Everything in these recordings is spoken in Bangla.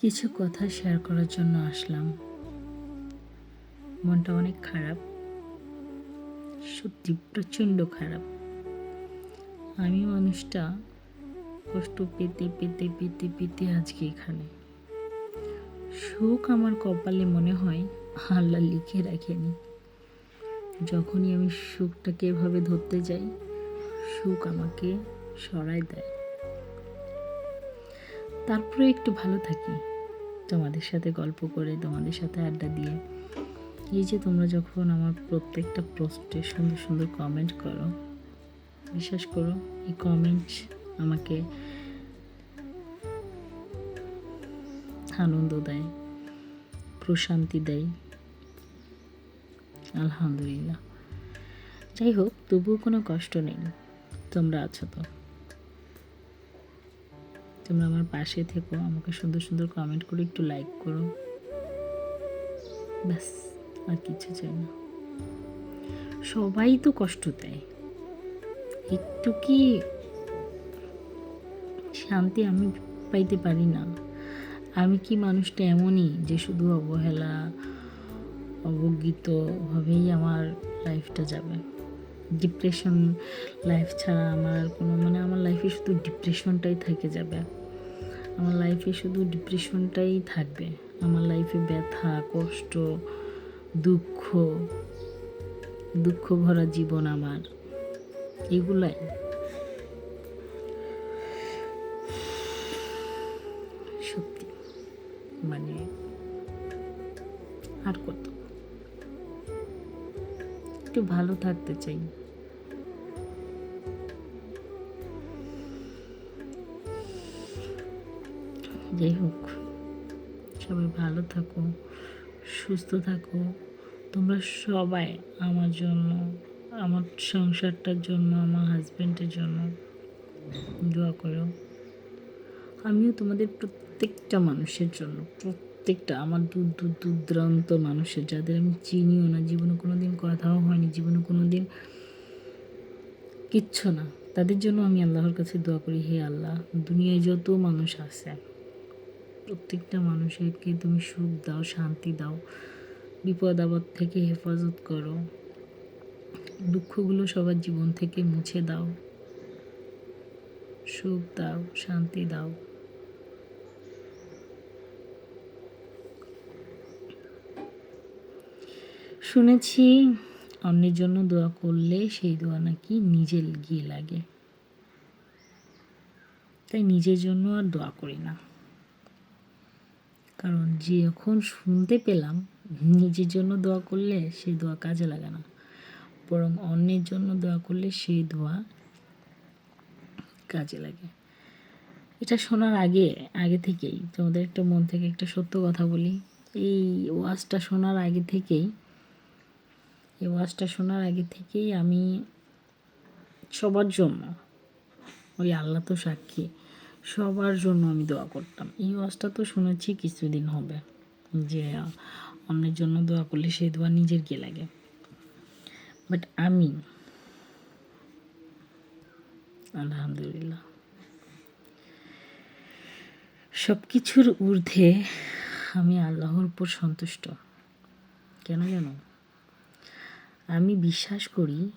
কিছু কথা শেয়ার করার জন্য আসলাম। মনটা অনেক খারাপ। সত্যি প্রচণ্ড খারাপ। আমি মানুষটা কষ্ট পেতে পেতে পেতে পেতে আজকে এখানে। সুখ আমার কপালে মনে হয় আল্লাহ লিখে রাখেনি। যখনই আমি সুখটাকে এভাবে ধরতে যাই সুখ আমাকে সরায় দেয়। তারপরে একটু ভালো থাকি। তোমাদের সাথে গল্প করে, তোমাদের সাথে আড্ডা দিয়ে। এই যে তোমরা যখন আমার প্রত্যেকটা পোস্টে সুন্দর সুন্দর কমেন্ট করো, বিশ্বাস করো, এই কমেন্ট আমাকে আনন্দ দেয়, প্রশান্তি দেয়। আলহামদুলিল্লাহ। যাই হোক, তবুও কোনো কষ্ট নেই। তোমরা আছো তো? তোমরা আমার পাশে থেকো। আমাকে সুন্দর সুন্দর কমেন্ট করে একটু লাইক করো। ব্যাস, আর কিছু চাই না। সবাই তো কষ্ট দেয়। একটু কি শান্তি আমি পাইতে পারি না। আমি কি মানুষটা এমনই যে শুধু অবহেলা অবজ্ঞিতভাবেই আমার লাইফটা যাবে? ডিপ্রেশন লাইফ ছাড়া আমার কোনো মানে আমার লাইফে শুধু ডিপ্রেশনটাই থেকে যাবে। আমার লাইফে শুধু ডিপ্রেশনটাই থাকবে। আমার লাইফে ব্যথা, কষ্ট, দুঃখ দুঃখ ভরা জীবন আমার। এগুলাই। সত্যি। মানে আর কত। একটু ভালো থাকতে চাই। যাই হোক, সবাই ভালো থাকো, সুস্থ থাকো। তোমরা সবাই আমার জন্য, আমার সংসারটার জন্য, আমার হাজব্যান্ডের জন্য দোয়া করো। আমিও তোমাদের প্রত্যেকটা মানুষের জন্য, প্রত্যেকটা আমার দূর দূর দূর দূরান্ত মানুষের, যাদের আমি চিনিও না, জীবনে কোনো দিন কথাও হয়নি, জীবনে কোনো দিন কিচ্ছু না, তাদের জন্য আমি আল্লাহর কাছে দোয়া করি, হে আল্লাহ, দুনিয়ায় যত মানুষ আছে প্রত্যেকটা মানুষকে তুমি সুখ দাও, শান্তি দাও, বিপদ আপদ থেকে হেফাজত করো। দুঃখগুলো সবার জীবন থেকে মুছে দাও। সুখ দাও, শান্তি দাও। শুনেছি অন্যের জন্য দোয়া করলে সেই দোয়া নাকি নিজের গিয়ে লাগে। তাই নিজের জন্য আর দোয়া করি না। কারণ যখন শুনতে পেলাম, নিজের জন্য দোয়া করলে সেই দোয়া কাজে লাগে না। বরং অন্যের জন্য দোয়া করলে সেই দোয়া কাজে লাগে। এটা শোনার আগে আগে থেকেই তোমাদের একটা মন থেকে একটা সত্য কথা বলি। এই ওয়াজটা শোনার আগে থেকেই, এই ওয়াজটা শোনার আগে থেকেই আমি সবার জন্য ওই আল্লাহ তো সাক্ষী। সবার জন্য আমি দোয়া করতাম। এই ওয়াজটা তো শুনেছি কিছুদিন হবে যে, অন্যের জন্য দোয়া করলে সেই দোয়া নিজের কে লাগে। বাট আমি, আলহামদুলিল্লাহ সব কিছুর ঊর্ধ্বে আমি আল্লাহর উপর সন্তুষ্ট। কেন জানো? আমি বিশ্বাস করি,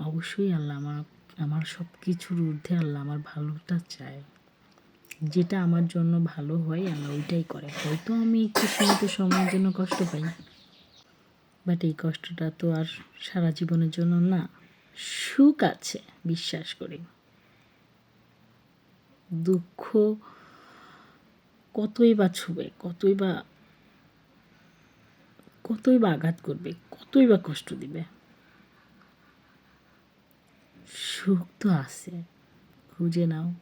অবশ্যই আল্লাহ আমার আমার সব কিছুর ঊর্ধ্বে আল্লাহ আমার ভালোটা চায়। যেটা আমার জন্য ভালো হয় আল্লাহ ওইটাই করে। হয়তো আমি একটু সীমিত সময়ের জন্য কষ্ট পাই। বাট এই কষ্টটা তো আর সারা জীবনের জন্য না। সুখ আছে, বিশ্বাস করি। দুঃখ কতই বা ছুবে, কতই বা কতই বা আঘাত করবে, কতই বা কষ্ট দিবে। সুখ তো আছে, খুঁজে নাও।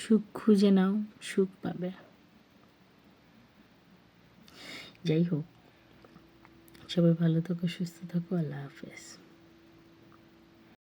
সুখ খুঁজে নাও সুখ পাবে। যাই হোক সবাই ভালো থাকো সুস্থ থাকো আল্লাহ হাফেজ।